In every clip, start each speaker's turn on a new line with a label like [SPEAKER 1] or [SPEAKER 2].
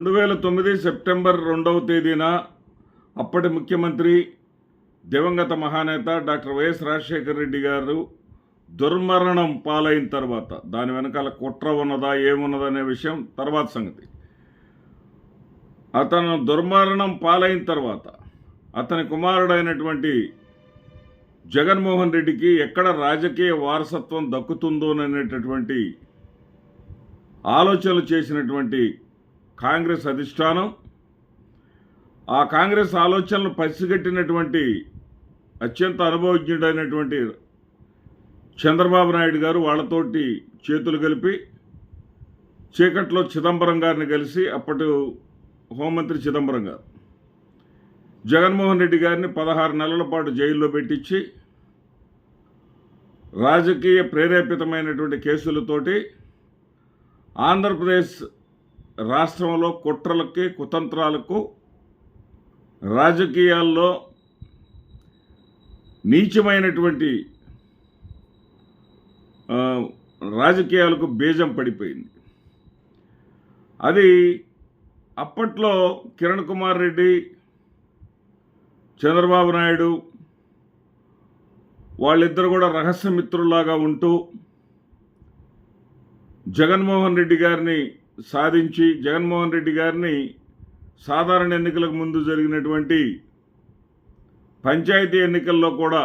[SPEAKER 1] రెండు వేల తొమ్మిది సెప్టెంబర్ రెండవ తేదీన అప్పటి ముఖ్యమంత్రి దివంగత మహానేత డాక్టర్ వైఎస్ రాజశేఖర రెడ్డి గారు దుర్మరణం పాలైన తర్వాత దాని వెనకాల కుట్ర ఉన్నదా ఏమున్నదనే విషయం తర్వాత సంగతి. అతను దుర్మరణం పాలైన తర్వాత అతని కుమారుడైనటువంటి జగన్మోహన్ రెడ్డికి ఎక్కడ రాజకీయ వారసత్వం దక్కుతుందోననేటటువంటి ఆలోచనలు చేసినటువంటి కాంగ్రెస్ అధిష్టానం ఆ కాంగ్రెస్ ఆలోచనలు పసిగట్టినటువంటి అత్యంత అనుభవజ్ఞుడైనటువంటి చంద్రబాబు నాయుడు గారు వాళ్ళతోటి చేతులు కలిపి చీకట్లో చిదంబరం గారిని కలిసి అప్పటి హోంమంత్రి చిదంబరం గారు జగన్మోహన్ రెడ్డి గారిని పదహారు నెలల పాటు జైల్లో పెట్టించి రాజకీయ ప్రేరేపితమైనటువంటి కేసులతోటి ఆంధ్రప్రదేశ్ రాష్ట్రంలో కుట్రలకి కుతంత్రాలకు రాజకీయాల్లో నీచమైనటువంటి రాజకీయాలకు బీజం పడిపోయింది. అది అప్పట్లో కిరణ్ కుమార్ రెడ్డి చంద్రబాబు నాయుడు వాళ్ళిద్దరు కూడా రహస్య మిత్రుల్లాగా ఉంటూ జగన్మోహన్ రెడ్డి గారిని సాధించి జగన్మోహన్ రెడ్డి గారిని సాధారణ ఎన్నికలకు ముందు జరిగినటువంటి పంచాయతీ ఎన్నికల్లో కూడా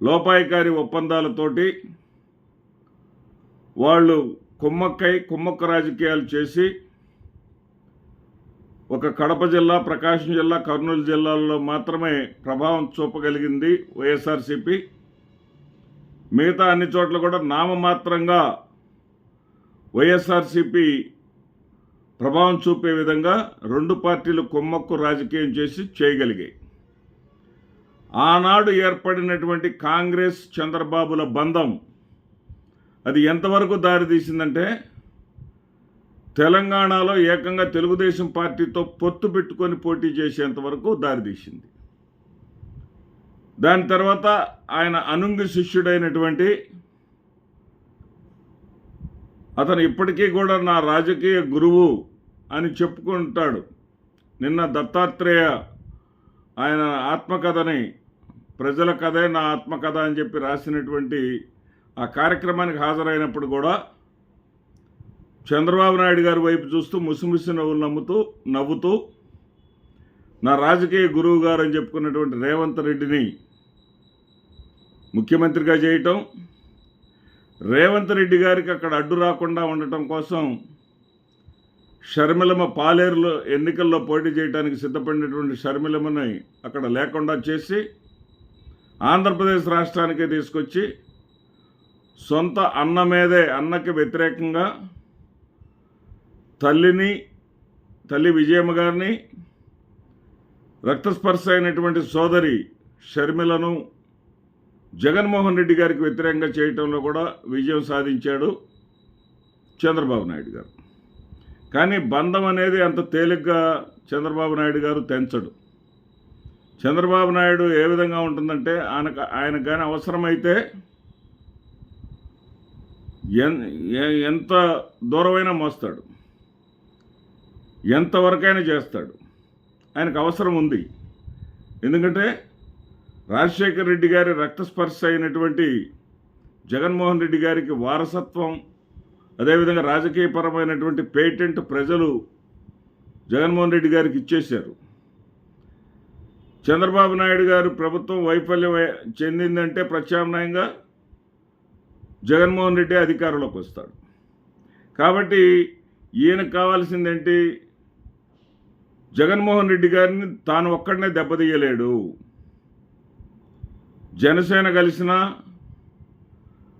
[SPEAKER 1] లోపాయికారి ఒప్పందాలతోటి వాళ్ళు కుమ్మక్కై కుమ్మక్క రాజకీయాలు చేసి ఒక కడప జిల్లా ప్రకాశం జిల్లా కర్నూలు జిల్లాల్లో మాత్రమే ప్రభావం చూపగలిగింది వైఎస్ఆర్సీపీ. మిగతా అన్ని చోట్ల కూడా నామమాత్రంగా వైఎస్ఆర్సీపీ ప్రభావం చూపే విధంగా రెండు పార్టీలు కుమ్మక్కు రాజకీయం చేసి చేయగలిగాయి. ఆనాడు ఏర్పడినటువంటి కాంగ్రెస్ చంద్రబాబుల బంధం అది ఎంతవరకు దారితీసిందంటే తెలంగాణలో ఏకంగా తెలుగుదేశం పార్టీతో పొత్తు పెట్టుకొని పోటీ చేసేంత వరకు దారితీసింది దాని తర్వాత ఆయన అనుంగి శిష్యుడైనటువంటి అతను ఇప్పటికీ కూడా నా రాజకీయ గురువు అని చెప్పుకుంటాడు. నిన్న దత్తాత్రేయ ఆయన ఆత్మకథని ప్రజల కథే నా ఆత్మకథ అని చెప్పి రాసినటువంటి ఆ కార్యక్రమానికి హాజరైనప్పుడు కూడా చంద్రబాబు నాయుడు గారి వైపు చూస్తూ ముసిముసి నవ్వులు నమ్ముతూ నవ్వుతూ నా రాజకీయ గురువు గారు అని చెప్పుకున్నటువంటి రేవంత్ రెడ్డిని ముఖ్యమంత్రిగా చేయటం రేవంత్ రెడ్డి గారికి అక్కడ అడ్డు రాకుండా ఉండటం కోసం షర్మిలమ్మ పాలేరులో ఎన్నికల్లో పోటీ చేయడానికి సిద్ధపడినటువంటి షర్మిలమ్మని అక్కడ లేకుండా చేసి ఆంధ్రప్రదేశ్ రాష్ట్రానికే తీసుకొచ్చి సొంత అన్న మీదే అన్నకి వ్యతిరేకంగా తల్లిని తల్లి విజయమ్మ గారిని రక్తస్పర్శ అయినటువంటి సోదరి షర్మిలను జగన్మోహన్ రెడ్డి గారికి వ్యతిరేకంగా చేయటంలో కూడా విజయం సాధించాడు చంద్రబాబు నాయుడు గారు. కానీ బంధం అనేది అంత తేలిగ్గా చంద్రబాబు నాయుడు గారు తెంచడు. చంద్రబాబు నాయుడు ఏ విధంగా ఉంటుందంటే ఆయన ఆయనకు కానీ అవసరమైతే ఎన్ ఎంత దూరమైనా మోస్తాడు. ఎంతవరకైనా చేస్తాడు. ఆయనకు అవసరం ఉంది. ఎందుకంటే రాజశేఖర్ రెడ్డి గారి రక్తస్పర్శ అయినటువంటి జగన్మోహన్ రెడ్డి గారికి వారసత్వం అదేవిధంగా రాజకీయపరమైనటువంటి పేటెంట్ ప్రజలు జగన్మోహన్ రెడ్డి గారికి ఇచ్చేశారు. చంద్రబాబు నాయుడు గారు ప్రభుత్వం వైఫల్యం చెందిందంటే ప్రత్యామ్నాయంగా జగన్మోహన్ రెడ్డి అధికారంలోకి వస్తాడు. కాబట్టి ఈయనకు కావాల్సిందేంటి? జగన్మోహన్ రెడ్డి గారిని తాను ఒక్కడనే దెబ్బతీయలేడు. జనసేన కలిసినా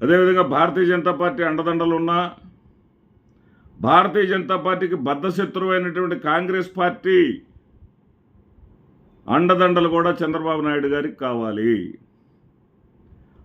[SPEAKER 1] అదేవిధంగా భారతీయ జనతా పార్టీ అండదండలు ఉన్నా భారతీయ జనతా పార్టీకి బద్ధశత్రువు అయినటువంటి కాంగ్రెస్ పార్టీ అండదండలు కూడా చంద్రబాబు నాయుడు గారికి కావాలి.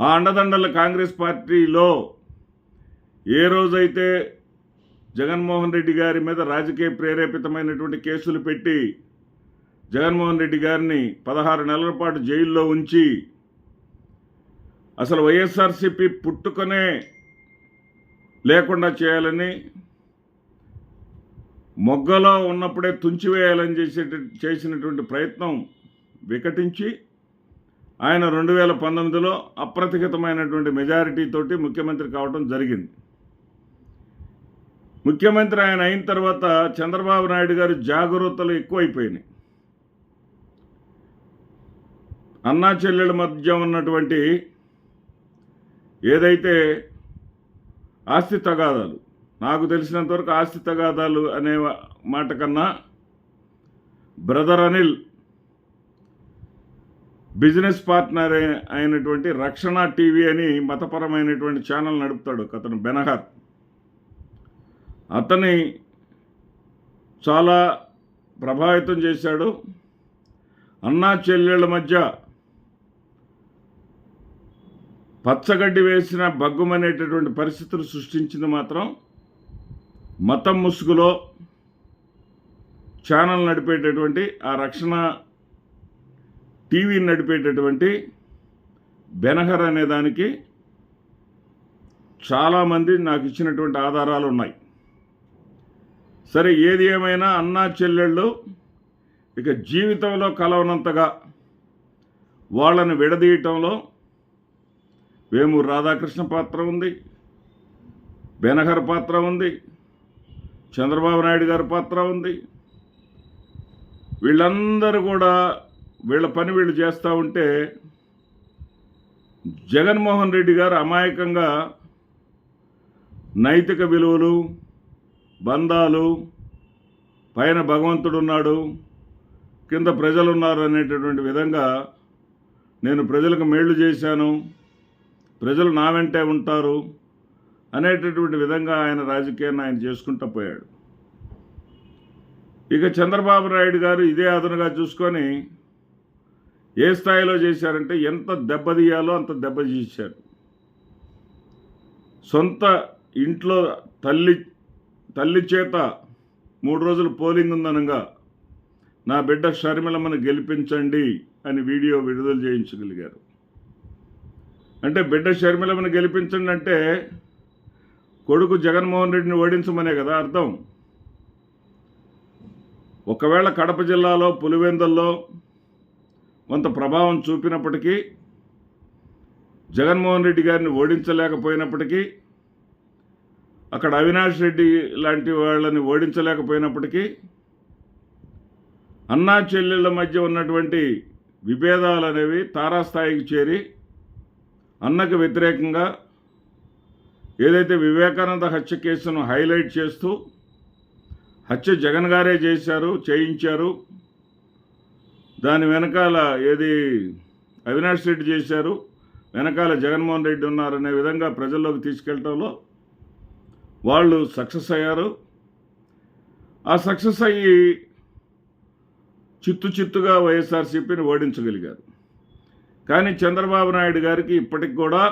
[SPEAKER 1] ఆ అండదండలు కాంగ్రెస్ పార్టీలో ఏ రోజైతే జగన్మోహన్ రెడ్డి గారి మీద రాజకీయ ప్రేరేపితమైనటువంటి కేసులు పెట్టి జగన్మోహన్ రెడ్డి గారిని పదహారు నెలల పాటు జైల్లో ఉంచి అసలు వైఎస్ఆర్సీపీ పుట్టుకొనే లేకుండా చేయాలని మొగ్గలో ఉన్నప్పుడే తుంచివేయాలని చేసే చేసినటువంటి ప్రయత్నం వికటించి ఆయన రెండు వేల పంతొమ్మిదిలో అప్రతిహితమైనటువంటి మెజారిటీతోటి ముఖ్యమంత్రి కావడం జరిగింది. ముఖ్యమంత్రి ఆయన అయిన తర్వాత చంద్రబాబు నాయుడు గారు జాగ్రత్తలు ఎక్కువైపోయినాయి. అన్నా చెల్లెల మధ్య ఉన్నటువంటి ఏదైతే ఆస్తి తగాదాలు నాకు తెలిసినంతవరకు ఆస్తి తగాదాలు అనే మాట కన్నా బ్రదర్ అనిల్ బిజినెస్ పార్ట్నర్ అయినటువంటి రక్షణ టీవీ అని మతపరమైనటువంటి ఛానల్ నడుపుతాడు అతను బెనహర్. అతని చాలా ప్రభావితం చేశాడు. అన్నా చెల్లెళ్ళ మధ్య పచ్చగడ్డి వేసిన బగ్గుమనేటటువంటి పరిస్థితులు సృష్టించింది మాత్రం మతం ముసుగులో ఛానల్ నడిపేటటువంటి ఆ రక్షణ టీవీని నడిపేటటువంటి బెనహర్ అనే దానికి చాలామంది నాకు ఇచ్చినటువంటి ఆధారాలు ఉన్నాయి. సరే ఏది ఏమైనా అన్నా చెల్లెళ్ళు ఇక జీవితంలో కలవనంతగా వాళ్ళని విడదీయటంలో వేమూరు రాధాకృష్ణ పాత్ర ఉంది. బెనహర్ పాత్ర ఉంది. చంద్రబాబు నాయుడు గారి పాత్ర ఉంది. వీళ్ళందరూ కూడా వీళ్ళ పని వీళ్ళు చేస్తూ ఉంటే జగన్మోహన్ రెడ్డి గారు అమాయకంగా నైతిక విలువలు బంధాలు పైన భగవంతుడు ఉన్నాడు కింద ప్రజలు ఉన్నారు అనేటటువంటి విధంగా నేను ప్రజలకు మేళ్ళు చేశాను. ప్రజలు నా వెంటే ఉంటారు అనేటటువంటి విధంగా ఆయన రాజకీయాన్ని ఆయన చేసుకుంటూ పోయాడు. ఇక చంద్రబాబు నాయుడు గారు ఇదే అదనుగా చూసుకొని ఏ స్థాయిలో చేశారంటే ఎంత దెబ్బతీయాలో అంత దెబ్బతీశారు సొంత ఇంట్లో తల్లి తల్లి చేత మూడు రోజులు పోలింగ్ ఉందనగా నా బిడ్డ షర్మిలమ్మను గెలిపించండి అని వీడియో విడుదల చేయించగలిగారు. అంటే బిడ్డ షర్మిలమ్మను గెలిపించండి అంటే కొడుకు జగన్మోహన్ రెడ్డిని ఓడించమనే కదా అర్థం. ఒకవేళ కడప జిల్లాలో పులివెందుల్లో కొంత ప్రభావం చూపినప్పటికీ జగన్మోహన్ రెడ్డి గారిని ఓడించలేకపోయినప్పటికీ అక్కడ అవినాష్ రెడ్డి లాంటి వాళ్ళని ఓడించలేకపోయినప్పటికీ అన్నా చెల్లెళ్ళ మధ్య ఉన్నటువంటి విభేదాలు అనేవి తారాస్థాయికి చేరి అన్నకు వ్యతిరేకంగా ఏదైతే వివేకానంద హత్య కేసును హైలైట్ చేస్తూ హత్య జగన్ గారే చేశారు చేయించారు దాని వెనకాల ఏది అవినాష్ రెడ్డి చేశారు వెనకాల జగన్మోహన్ రెడ్డి ఉన్నారనే విధంగా ప్రజల్లోకి తీసుకెళ్ళటంలో వాళ్ళు సక్సెస్ అయ్యారు. ఆ సక్సెస్ అయ్యి చిత్తు చిత్తుగా వైఎస్ఆర్సీపీని ఓడించగలిగారు. కానీ చంద్రబాబు నాయుడు గారికి ఇప్పటికి కూడా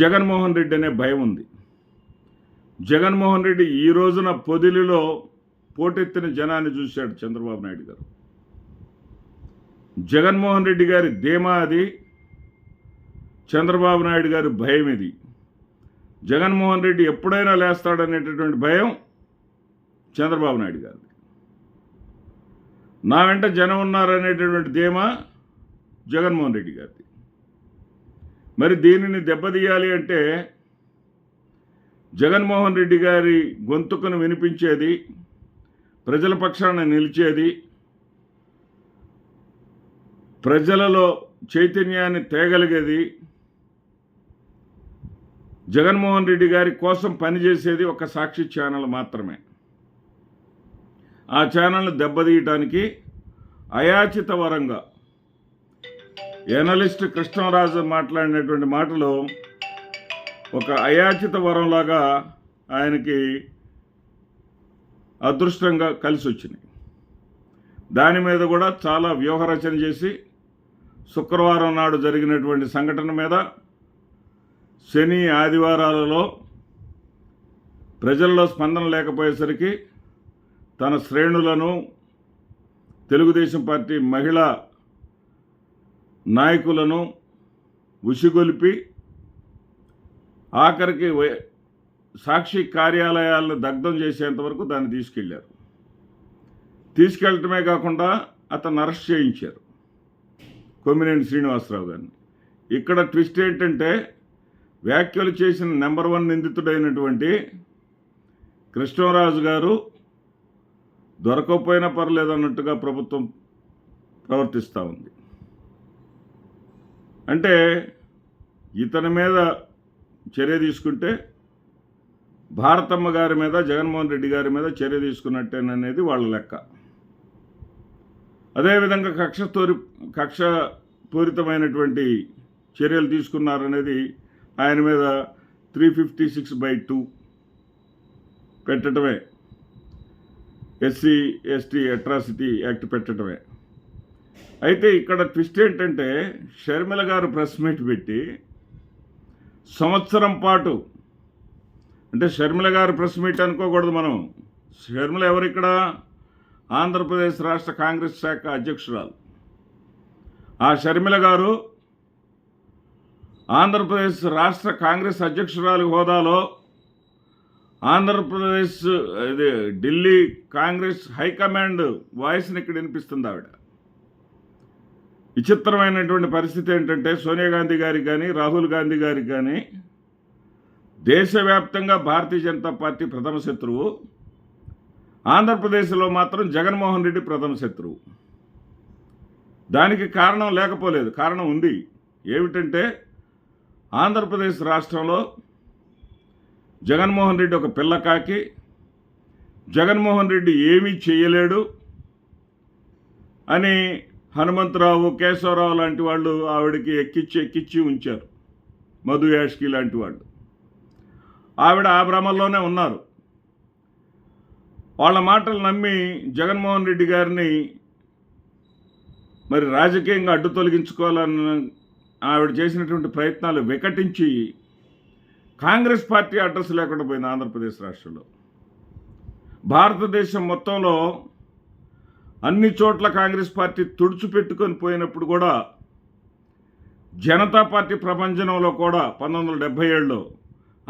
[SPEAKER 1] జగన్మోహన్ రెడ్డి అనే భయం ఉంది. జగన్మోహన్ రెడ్డి ఈ రోజున పొదిలిలో పోటెత్తిన జనాన్ని చూశాడు చంద్రబాబు నాయుడు గారు. జగన్మోహన్ రెడ్డి గారి ధీమా అది చంద్రబాబు నాయుడు గారి భయం ఇది. జగన్మోహన్ రెడ్డి ఎప్పుడైనా లేస్తాడనేటటువంటి భయం చంద్రబాబు నాయుడు గారిది. నా వెంట జనం ఉన్నారనేటటువంటి ధీమా జగన్మోహన్ రెడ్డి గారిది. మరి దీనిని దెబ్బతీయాలి అంటే జగన్మోహన్ రెడ్డి గారి గొంతుకును వినిపించేది ప్రజల పక్షాన నిలిచేది ప్రజలలో చైతన్యాన్ని తేగలిగేది జగన్మోహన్ రెడ్డి గారి కోసం పనిచేసేది ఒక సాక్షి ఛానల్ మాత్రమే. ఆ ఛానల్ని దెబ్బతీయటానికి అయాచిత వరంగా ఎనలిస్ట్ కృష్ణరాజు మాట్లాడినటువంటి మాటలు ఒక అయాచిత వరంలాగా ఆయనకి అదృష్టంగా కలిసి వచ్చినాయి దాని మీద కూడా చాలా వ్యూహరచన చేసి శుక్రవారం నాడు జరిగినటువంటి సంఘటన మీద శని ఆదివారాలలో ప్రజల్లో స్పందన లేకపోయేసరికి తన శ్రేణులను తెలుగుదేశం పార్టీ మహిళా నాయకులను ఉసిగొలిపి ఆఖరికి వై సాక్షి కార్యాలయాలను దగ్ధం చేసేంత వరకు దాన్ని తీసుకెళ్ళారు. తీసుకెళ్ళటమే కాకుండా అతను అరెస్ట్ చేయించారు కొమ్మినేని శ్రీనివాసరావు గారిని. ఇక్కడ ట్విస్ట్ ఏంటంటే వ్యాఖ్యలు చేసిన నెంబర్ వన్ నిందితుడైనటువంటి కృష్ణరాజు గారు దొరకకపోయినా పర్లేదు అన్నట్టుగా ప్రభుత్వం ప్రవర్తిస్తూ ఉంది. అంటే ఇతని మీద చర్య తీసుకుంటే భారతమ్మ గారి మీద జగన్మోహన్ రెడ్డి గారి మీద చర్య తీసుకున్నట్టేననేది వాళ్ళ లెక్క. అదేవిధంగా కక్ష తోరి కక్ష పూరితమైనటువంటి చర్యలు తీసుకున్నారనేది ఆయన మీద three fifty six by two పెట్టడమే ఎస్సీ ఎస్టీ అట్రాసిటీ యాక్ట్ పెట్టడమే. అయితే ఇక్కడ ట్విస్ట్ ఏంటంటే షర్మిల గారు ప్రెస్ మీట్ పెట్టి సంవత్సరం పాటు అంటే షర్మిల గారు ప్రెస్ మీట్ అనుకోకూడదు మనం. షర్మిల ఎవరిక్కడ ఆంధ్రప్రదేశ్ రాష్ట్ర కాంగ్రెస్ శాఖ అధ్యక్షురాలు. ఆ షర్మిల గారు ఆంధ్రప్రదేశ్ రాష్ట్ర కాంగ్రెస్ అధ్యక్షురాలు హోదాలో ఆంధ్రప్రదేశ్ ఇది ఢిల్లీ కాంగ్రెస్ హైకమాండ్ వాయిస్ని ఇక్కడ వినిపిస్తుంది ఆవిడ. విచిత్రమైనటువంటి పరిస్థితి ఏంటంటే సోనియా గాంధీ గారికి కానీ రాహుల్ గాంధీ గారికి కానీ దేశవ్యాప్తంగా భారతీయ జనతా పార్టీ ప్రథమ శత్రువు. ఆంధ్రప్రదేశ్లో మాత్రం జగన్మోహన్ రెడ్డి ప్రథమ శత్రువు. దానికి కారణం లేకపోలేదు. కారణం ఉంది. ఏమిటంటే ఆంధ్రప్రదేశ్ రాష్ట్రంలో జగన్మోహన్ రెడ్డి ఒక పిల్లకాకి జగన్మోహన్ రెడ్డి ఏమీ చేయలేడు అని హనుమంతరావు కేశవరావు లాంటి వాళ్ళు ఆవిడకి ఎక్కిచ్చి ఎక్కిచ్చి ఉంచారు. మధు యాష్కి లాంటి వాళ్ళు. ఆవిడ ఆ భ్రమల్లోనే ఉన్నారు. వాళ్ళ మాటలు నమ్మి జగన్మోహన్ రెడ్డి గారిని మరి రాజకీయంగా అడ్డు తొలగించుకోవాలని ఆవిడ చేసినటువంటి ప్రయత్నాలు వికటించి కాంగ్రెస్ పార్టీ అడ్రస్ లేకుండా పోయింది ఆంధ్రప్రదేశ్ రాష్ట్రంలో. భారతదేశం మొత్తంలో అన్ని చోట్ల కాంగ్రెస్ పార్టీ తుడిచిపెట్టుకొని పోయినప్పుడు కూడా జనతా పార్టీ ప్రపంచంలో కూడా పంతొమ్మిది వందల డెబ్భై ఏడులో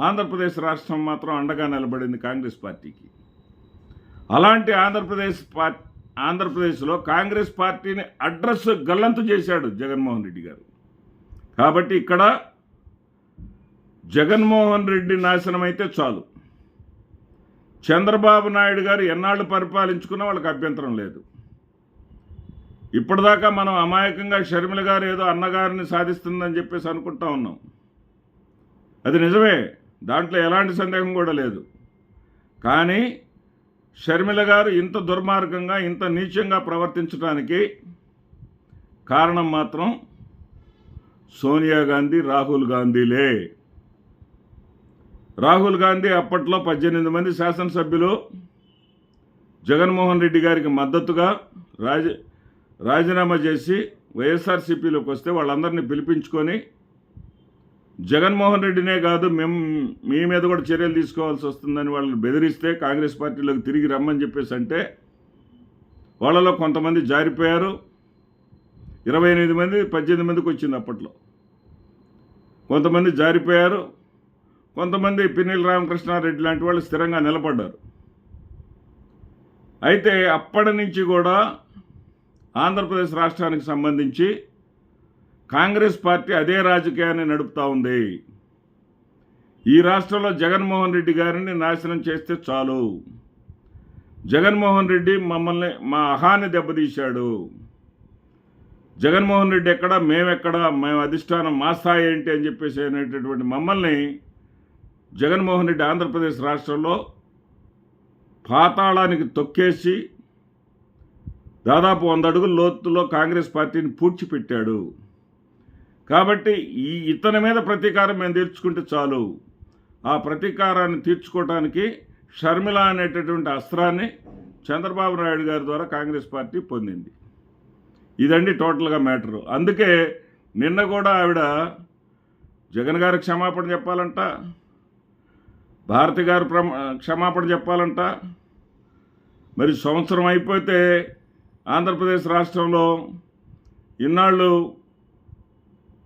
[SPEAKER 1] ఆంధ్రప్రదేశ్ రాష్ట్రం మాత్రం అండగా నిలబడింది కాంగ్రెస్ పార్టీకి. అలాంటి ఆంధ్రప్రదేశ్ పార్టీ ఆంధ్రప్రదేశ్లో కాంగ్రెస్ పార్టీని అడ్రస్ గల్లంతు చేశాడు జగన్మోహన్ రెడ్డి గారు. కాబట్టి ఇక్కడ జగన్మోహన్ రెడ్డి నాశనం అయితే చాలు. చంద్రబాబు నాయుడు గారు ఎన్నాళ్ళు పరిపాలించుకున్నా వాళ్ళకి అభ్యంతరం లేదు. ఇప్పటిదాకా మనం అమాయకంగా షర్మిల గారు ఏదో అన్నగారిని సాధిస్తుందని చెప్పేసి అనుకుంటా ఉన్నాం. అది నిజమే. దాంట్లో ఎలాంటి సందేహం కూడా లేదు. కానీ షర్మిల గారు ఇంత దుర్మార్గంగా ఇంత నీచంగా ప్రవర్తించడానికి కారణం మాత్రం సోనియా గాంధీ రాహుల్ గాంధీలే. రాహుల్ గాంధీ అప్పట్లో పద్దెనిమిది మంది శాసనసభ్యులు జగన్మోహన్ రెడ్డి గారికి మద్దతుగా రాజ రాజీనామా చేసి వైఎస్ఆర్సీపీలోకి వస్తే వాళ్ళందరినీ పిలిపించుకొని జగన్మోహన్ రెడ్డినే కాదు మేము మీ మీద కూడా చర్యలు తీసుకోవాల్సి వస్తుందని వాళ్ళని బెదిరిస్తే కాంగ్రెస్ పార్టీలోకి తిరిగి రమ్మని చెప్పేసి అంటే వాళ్ళలో కొంతమంది జారిపోయారు. ఇరవై ఎనిమిది మంది పద్దెనిమిది మందికి వచ్చింది అప్పట్లో. కొంతమంది జారిపోయారు. కొంతమంది పిన్నెల రామకృష్ణారెడ్డి లాంటి వాళ్ళు స్థిరంగా నిలబడ్డారు. అయితే అప్పటి నుంచి కూడా ఆంధ్రప్రదేశ్ రాష్ట్రానికి సంబంధించి కాంగ్రెస్ పార్టీ అదే రాజకీయాన్ని నడుపుతూ ఉంది. ఈ రాష్ట్రంలో జగన్మోహన్ రెడ్డి గారిని నాశనం చేస్తే చాలు. జగన్మోహన్ రెడ్డి మమ్మల్ని మా అహాన్ని దెబ్బతీశాడు. జగన్మోహన్ రెడ్డి ఎక్కడ మేమెక్కడ మేము అధిష్టానం మా స్థాయి ఏంటి అని చెప్పేసి అనేటటువంటి మమ్మల్ని జగన్మోహన్ రెడ్డి ఆంధ్రప్రదేశ్ రాష్ట్రంలో పాతాళానికి తొక్కేసి దాదాపు వంద అడుగుల లోతులో కాంగ్రెస్ పార్టీని పూడ్చిపెట్టాడు. కాబట్టి ఈ ఇతని మీద ప్రతీకారం మేము తీర్చుకుంటే చాలు. ఆ ప్రతీకారాన్ని తీర్చుకోవడానికి షర్మిల అనేటటువంటి అస్త్రాన్ని చంద్రబాబు నాయుడు గారి ద్వారా కాంగ్రెస్ పార్టీ పొందింది. ఇదండి టోటల్గా మ్యాటరు. అందుకే నిన్న కూడా ఆవిడ జగన్ గారు క్షమాపణ చెప్పాలంట భారతి గారు ప్రమ క్షమాపణ చెప్పాలంట. మరి సంవత్సరం అయిపోతే ఆంధ్రప్రదేశ్ రాష్ట్రంలో ఇన్నాళ్ళు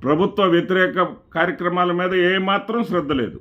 [SPEAKER 1] ప్రభుత్వ వ్యతిరేక కార్యక్రమాల మీద ఏమాత్రం శ్రద్ధ లేదు.